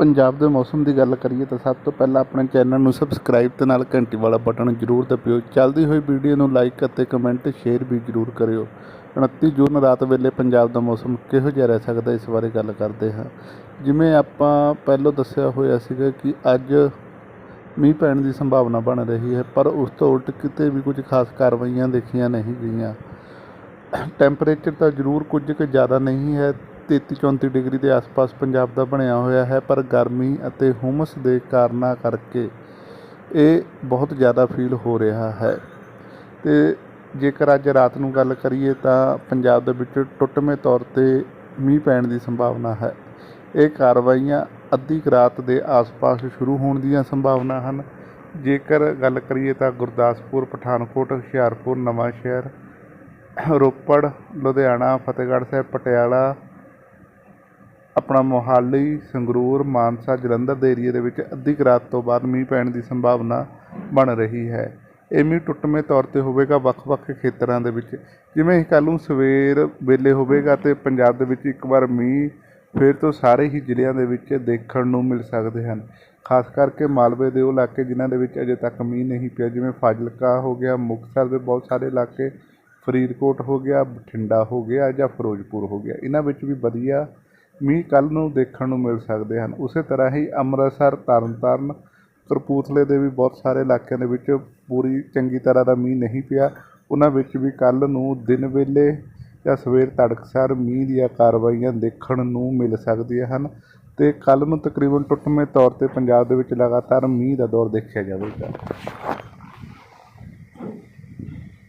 ਪੰਜਾਬ ਦੇ ਮੌਸਮ ਦੀ ਗੱਲ ਕਰੀਏ ਤਾਂ ਸਭ ਤੋਂ ਪਹਿਲਾਂ ਆਪਣੇ ਚੈਨਲ ਨੂੰ ਸਬਸਕ੍ਰਾਈਬ ਤੇ ਨਾਲ ਘੰਟੀ ਵਾਲਾ ਬਟਨ ਜ਼ਰੂਰ ਦਬਾਇਓ ਚੱਲਦੀ ਹੋਈ ਵੀਡੀਓ ਨੂੰ ਲਾਈਕ ਅਤੇ ਕਮੈਂਟ ਸ਼ੇਅਰ ਵੀ ਜ਼ਰੂਰ ਕਰਿਓ। 29 ਜੂਨ ਰਾਤ ਵੇਲੇ ਪੰਜਾਬ ਦਾ ਮੌਸਮ ਕਿਹੋ ਜਿਹਾ ਰਹਿ ਸਕਦਾ ਇਸ ਬਾਰੇ ਗੱਲ ਕਰਦੇ ਹਾਂ। ਜਿਵੇਂ ਆਪਾਂ ਪਹਿਲਾਂ ਦੱਸਿਆ ਹੋਇਆ ਸੀਗਾ ਕਿ ਅੱਜ ਮੀਂਹ ਪੈਣ ਦੀ ਸੰਭਾਵਨਾ ਬਣ ਰਹੀ ਹੈ, ਪਰ ਉਸ ਤੋਂ ਉਲਟ ਕਿਤੇ ਵੀ ਕੁਝ ਖਾਸ ਕਾਰਵਾਈਆਂ ਦੇਖੀਆਂ ਨਹੀਂ ਗਈਆਂ। ਟੈਂਪਰੇਚਰ ਤਾਂ ਜ਼ਰੂਰ ਕੁਝ ਕੁ ਜ਼ਿਆਦਾ ਨਹੀਂ ਹੈ 33 34 ਡਿਗਰੀ ਦੇ ਆਸ-ਪਾਸ ਪੰਜਾਬ ਦਾ ਬਣਿਆ ਹੋਇਆ ਹੈ, ਪਰ ਗਰਮੀ ਅਤੇ ਹੁਮਸ ਦੇ ਕਾਰਨਾਂ ਕਰਕੇ ਇਹ ਬਹੁਤ ਜ਼ਿਆਦਾ ਫੀਲ ਹੋ ਰਿਹਾ ਹੈ। ਤੇ ਜੇਕਰ ਅੱਜ ਰਾਤ ਨੂੰ ਗੱਲ ਕਰੀਏ ਤਾਂ ਪੰਜਾਬ ਦੇ ਵਿੱਚ ਟੁੱਟਵੇਂ ਤੌਰ ਤੇ ਮੀਂਹ ਪੈਣ ਦੀ ਸੰਭਾਵਨਾ ਹੈ। ਇਹ ਕਾਰਵਾਈਆਂ ਅੱਧੀ ਕੁ ਰਾਤ ਦੇ ਆਸ-ਪਾਸ ਸ਼ੁਰੂ ਹੋਣ ਦੀਆਂ ਸੰਭਾਵਨਾ ਹਨ। ਜੇਕਰ ਗੱਲ ਕਰੀਏ ਤਾਂ ਗੁਰਦਾਸਪੁਰ, ਪਠਾਨਕੋਟ, ਹੁਸ਼ਿਆਰਪੁਰ ਨਵਾਂ ਸ਼ਹਿਰ ਰੋਪੜ, ਲੁਧਿਆਣਾ, ਫਤਿਹਗੜ੍ਹ ਸਾਹਿਬ, ਪਟਿਆਲਾ ਆਪਣਾ ਮੋਹਾਲੀ, ਸੰਗਰੂਰ, ਮਾਨਸਾ, ਜਲੰਧਰ ਦੇ ਏਰੀਏ ਦੇ ਵਿੱਚ ਅੱਧੀ ਕੁ ਰਾਤ ਤੋਂ ਬਾਅਦ ਮੀਂਹ ਪੈਣ ਦੀ ਸੰਭਾਵਨਾ ਬਣ ਰਹੀ ਹੈ। ਇਹ ਮੀਂਹ ਟੁੱਟਵੇਂ ਤੌਰ ਤੇ ਹੋਵੇਗਾ ਵੱਖ-ਵੱਖ ਖੇਤਰਾਂ ਦੇ ਵਿੱਚ। ਜਿਵੇਂ ਹੀ ਕੱਲ੍ਹ ਨੂੰ ਸਵੇਰ ਵੇਲੇ ਹੋਵੇਗਾ ਤੇ ਪੰਜਾਬ ਦੇ ਵਿੱਚ ਇੱਕ ਵਾਰ ਮੀਂਹ ਫਿਰ ਤੋਂ ਸਾਰੇ ਹੀ ਜ਼ਿਲ੍ਹਿਆਂ ਦੇ ਵਿੱਚ ਦੇਖਣ ਨੂੰ ਮਿਲ ਸਕਦੇ ਹਨ। ਖਾਸ ਕਰਕੇ ਮਾਲਵੇ ਦੇ ਉਹ ਇਲਾਕੇ ਜਿਨ੍ਹਾਂ ਦੇ ਵਿੱਚ ਅਜੇ ਤੱਕ ਮੀਂਹ ਨਹੀਂ ਪਿਆ, ਜਿਵੇਂ ਫਾਜ਼ਿਲਕਾ ਹੋ ਗਿਆ, ਮੁਕਤਸਰ ਦੇ ਬਹੁਤ ਸਾਰੇ ਇਲਾਕੇ, ਫਰੀਦਕੋਟ ਹੋ ਗਿਆ, ਬਠਿੰਡਾ ਹੋ ਗਿਆ ਜਾਂ ਫਿਰੋਜ਼ਪੁਰ ਹੋ ਗਿਆ। ਇਹਨਾਂ ਵਿੱਚ ਵੀ ਵਧੀਆ ਮੀਂਹ ਕੱਲ੍ਹ ਨੂੰ ਦੇਖਣ ਨੂੰ ਮਿਲ ਸਕਦੇ ਹਨ। ਉਸੇ ਤਰ੍ਹਾਂ ਹੀ ਅੰਮ੍ਰਿਤਸਰ, ਤਰਨਤਾਰਨ ਕਪੂਰਥਲੇ ਦੇ ਵੀ ਬਹੁਤ ਸਾਰੇ ਇਲਾਕਿਆਂ ਦੇ ਵਿੱਚ ਪੂਰੀ ਚੰਗੀ ਤਰ੍ਹਾਂ ਦਾ ਮੀਂਹ ਨਹੀਂ ਪਿਆ। ਉਹਨਾਂ ਵਿੱਚ ਵੀ ਕੱਲ੍ਹ ਨੂੰ ਦਿਨ ਵੇਲੇ ਜਾਂ ਸਵੇਰ ਤੜਕਸਾਰ ਮੀਂਹ ਦੀਆਂ ਕਾਰਵਾਈਆਂ ਦੇਖਣ ਨੂੰ ਮਿਲ ਸਕਦੀਆਂ ਹਨ ਅਤੇ ਕੱਲ੍ਹ ਨੂੰ ਤਕਰੀਬਨ ਟੁੱਟਵੇਂ ਤੌਰ 'ਤੇ ਪੰਜਾਬ ਦੇ ਵਿੱਚ ਲਗਾਤਾਰ ਮੀਂਹ ਦਾ ਦੌਰ ਦੇਖਿਆ ਜਾਵੇਗਾ।